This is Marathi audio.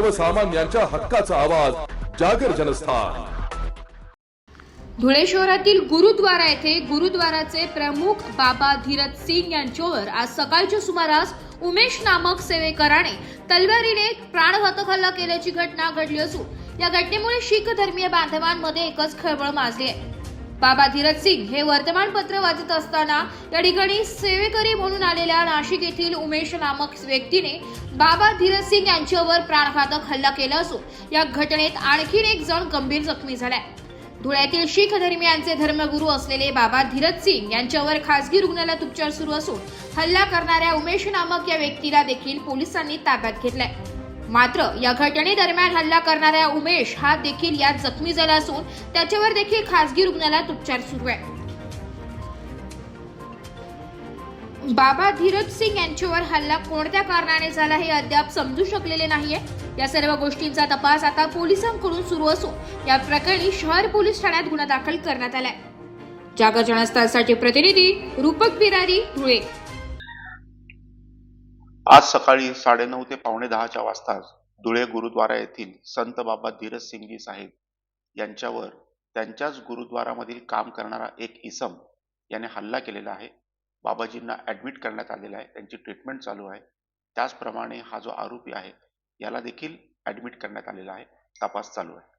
सर्वसामान्यांच्या हक्काचा आवाज जागर जनस्थान. धुळे शहरातील गुरुद्वारा येथे गुरुद्वाराचे प्रमुख बाबा धीरज सिंग यांच्यावर आज सकाळच्या सुमारास उमेश नामक सेवेकराने तलवारीने प्राणघातक हल्ला केल्याची घटना घडली असून या घटनेमुळे शीख धर्मीय बांधवांमध्ये एकच खळबळ माजली आहे. बाबा धीरज सिंग हे वर्तमानपत्र वाचत असताना या ठिकाणी सेवेकरी म्हणून आलेल्या नाशिक येथील उमेश नामक व्यक्तीने बाबा धीरज सिंग यांच्यावर प्राणघातक हल्ला केला असून या घटनेत आणखीन एक जण गंभीर जखमी झालाय. धुळ्यातील शीख धर्मियांचे धर्मगुरू असलेले बाबा धीरज सिंग यांच्यावर खासगी रुग्णालयात उपचार सुरू असून हल्ला करणाऱ्या उमेश नामक या व्यक्तीला देखील पोलिसांनी ताब्यात घेतलाय. मात्र या घटनेदरम्यान हल्ला करणाऱ्या उमेश हा देखील यात जखमी झाला असून त्याच्यावर देखील खासगी रुग्णालयात उपचार सुरू आहे बाबा धीरज सिंग यांच्यावर हल्ला कोणत्या कारणाने झाला हे अद्याप समजू शकलेले नाहीये. या सर्व गोष्टींचा तपास आता पोलिसांकडून सुरू असून या प्रकरणी शहर पोलीस ठाण्यात गुन्हा दाखल करण्यात आलाय. जागर जनस्थानसाठी प्रतिनिधी रूपक बिरारी धुळे. आज सकाळी साडेनऊ ते पावणे दहाच्या वाजताच धुळे गुरुद्वारा येथील संत बाबा धीरज सिंगजी साहेब यांच्यावर त्यांच्याच गुरुद्वारामधील काम करणारा एक इसम याने हल्ला केलेला आहे. बाबाजींना ॲडमिट करण्यात आलेला आहे. त्यांची ट्रीटमेंट चालू आहे. त्याचप्रमाणे हा जो आरोपी आहे याला देखील ॲडमिट करण्यात आलेला आहे. तपास चालू आहे.